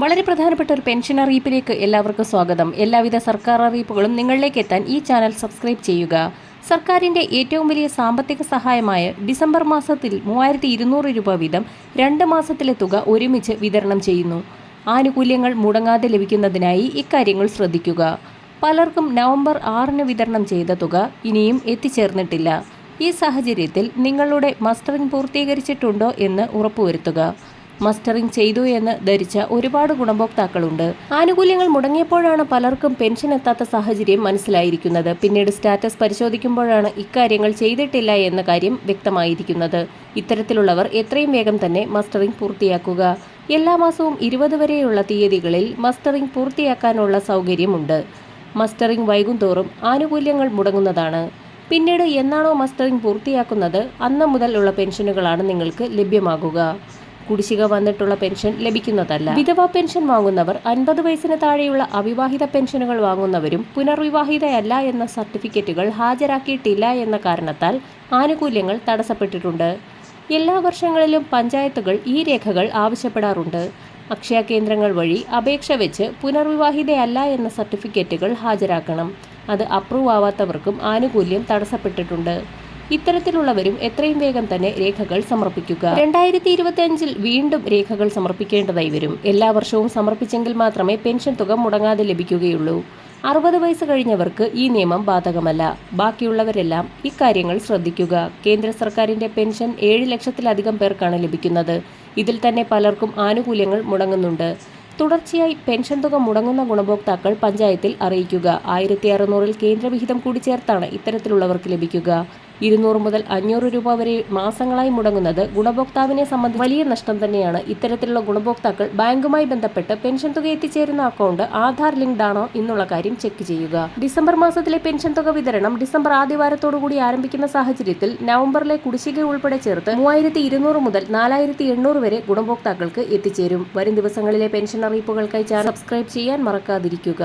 വളരെ പ്രധാനപ്പെട്ട ഒരു പെൻഷൻ അറിയിപ്പിലേക്ക് എല്ലാവർക്കും സ്വാഗതം. എല്ലാവിധ സർക്കാർ അറിയിപ്പുകളും നിങ്ങളിലേക്ക് എത്താൻ ഈ ചാനൽ സബ്സ്ക്രൈബ് ചെയ്യുക. സർക്കാരിന്റെ ഏറ്റവും വലിയ സാമ്പത്തിക സഹായമായ ഡിസംബർ മാസത്തിൽ മൂവായിരത്തി ഇരുന്നൂറ് രൂപ വീതം രണ്ട് മാസത്തിലെ തുക ഒരുമിച്ച് വിതരണം ചെയ്യുന്നു. ആനുകൂല്യങ്ങൾ മുടങ്ങാതെ ലഭിക്കുന്നതിനായി ഇക്കാര്യങ്ങൾ ശ്രദ്ധിക്കുക. പലർക്കും നവംബർ ആറിന് വിതരണം ചെയ്ത തുക ഇനിയും എത്തിച്ചേർന്നിട്ടില്ല. ഈ സാഹചര്യത്തിൽ നിങ്ങളുടെ മസ്റ്ററിംഗ് പൂർത്തീകരിച്ചിട്ടുണ്ടോ എന്ന് ഉറപ്പുവരുത്തുക. മസ്റ്ററിംഗ് ചെയ്തു എന്ന് ധരിച്ച ഒരുപാട് ഗുണഭോക്താക്കളുണ്ട്. ആനുകൂല്യങ്ങൾ മുടങ്ങിയപ്പോഴാണ് പലർക്കും പെൻഷൻ എത്താത്ത സാഹചര്യം മനസ്സിലായിരിക്കുന്നത്. പിന്നീട് സ്റ്റാറ്റസ് പരിശോധിക്കുമ്പോഴാണ് ഇക്കാര്യങ്ങൾ ചെയ്തിട്ടില്ല എന്ന കാര്യം വ്യക്തമായിരിക്കുന്നത്. ഇത്തരത്തിലുള്ളവർ എത്രയും വേഗം തന്നെ മസ്റ്ററിംഗ് പൂർത്തിയാക്കുക. എല്ലാ മാസവും ഇരുപത് വരെയുള്ള തീയതികളിൽ മസ്റ്ററിംഗ് പൂർത്തിയാക്കാനുള്ള സൗകര്യമുണ്ട്. മസ്റ്ററിംഗ് വൈകുന്തോറും ആനുകൂല്യങ്ങൾ മുടങ്ങുന്നതാണ്. പിന്നീട് എന്നാണോ മസ്റ്ററിംഗ് പൂർത്തിയാക്കുന്നത് അന്ന് മുതലുള്ള പെൻഷനുകളാണ് നിങ്ങൾക്ക് ലഭ്യമാകുക. കുടിശ്ശിക വന്നിട്ടുള്ള പെൻഷൻ ലഭിക്കുന്നതല്ല. വിധവാ പെൻഷൻ വാങ്ങുന്നവർ അൻപത് വയസ്സിന് താഴെയുള്ള അവിവാഹിത പെൻഷനുകൾ വാങ്ങുന്നവരും പുനർവിവാഹിതയല്ല എന്ന സർട്ടിഫിക്കറ്റുകൾ ഹാജരാക്കിയിട്ടില്ല എന്ന കാരണത്താൽ ആനുകൂല്യങ്ങൾ തടസ്സപ്പെട്ടിട്ടുണ്ട്. എല്ലാ വർഷങ്ങളിലും പഞ്ചായത്തുകൾ ഈ രേഖകൾ ആവശ്യപ്പെടാറുണ്ട്. അക്ഷയ കേന്ദ്രങ്ങൾ വഴി അപേക്ഷ വെച്ച് പുനർവിവാഹിതയല്ല എന്ന സർട്ടിഫിക്കറ്റുകൾ ഹാജരാക്കണം. അത് അപ്രൂവ് ആവാത്തവർക്കും ആനുകൂല്യം തടസ്സപ്പെട്ടിട്ടുണ്ട്. ഇത്തരത്തിലുള്ളവരും എത്രയും വേഗം തന്നെ രേഖകൾ സമർപ്പിക്കുക. രണ്ടായിരത്തി ഇരുപത്തി അഞ്ചിൽ വീണ്ടും രേഖകൾ സമർപ്പിക്കേണ്ടതായി വരും. എല്ലാ വർഷവും സമർപ്പിച്ചെങ്കിൽ മാത്രമേ പെൻഷൻ തുക മുടങ്ങാതെ ലഭിക്കുകയുള്ളൂ. അറുപത് വയസ്സ് കഴിഞ്ഞവർക്ക് ഈ നിയമം ബാധകമല്ല. ബാക്കിയുള്ളവരെല്ലാം ഇക്കാര്യങ്ങൾ ശ്രദ്ധിക്കുക. കേന്ദ്ര സർക്കാരിന്റെ പെൻഷൻ ഏഴ് ലക്ഷത്തിലധികം പേർക്കാണ് ലഭിക്കുന്നത്. ഇതിൽ തന്നെ പലർക്കും ആനുകൂല്യങ്ങൾ മുടങ്ങുന്നുണ്ട്. തുടർച്ചയായി പെൻഷൻ തുക മുടങ്ങുന്ന ഗുണഭോക്താക്കൾ പഞ്ചായത്തിൽ അറിയിക്കുക. ആയിരത്തി അറുന്നൂറിൽ കേന്ദ്രവിഹിതം കൂടി ചേർത്താണ് ഇത്തരത്തിലുള്ളവർക്ക് ലഭിക്കുക. ഇരുന്നൂറ് മുതൽ അഞ്ഞൂറ് രൂപ വരെ മാസങ്ങളായി മുടങ്ങുന്നത് ഗുണഭോക്താവിനെ സംബന്ധിച്ച് വലിയ നഷ്ടം തന്നെയാണ്. ഇത്തരത്തിലുള്ള ഗുണഭോക്താക്കൾ ബാങ്കുമായി ബന്ധപ്പെട്ട് പെൻഷൻ തുക എത്തിച്ചേരുന്ന അക്കൗണ്ട് ആധാർ ലിങ്ക്ഡ് ആണോ എന്നുള്ള കാര്യം ചെക്ക് ചെയ്യുക. ഡിസംബർ മാസത്തിലെ പെൻഷൻ തുക വിതരണം ഡിസംബർ ആദ്യവാരത്തോടുകൂടി ആരംഭിക്കുന്ന സാഹചര്യത്തിൽ നവംബറിലെ കുടിശ്ശിക ഉൾപ്പെടെ ചേർത്ത് മൂവായിരത്തി ഇരുന്നൂറ് മുതൽ നാലായിരത്തി എണ്ണൂറ് വരെ ഗുണഭോക്താക്കൾക്ക് എത്തിച്ചേരും. വരും ദിവസങ്ങളിലെ പെൻഷൻ അറിയിപ്പുകൾക്കായി ചാനൽ സബ്സ്ക്രൈബ് ചെയ്യാൻ മറക്കാതിരിക്കുക.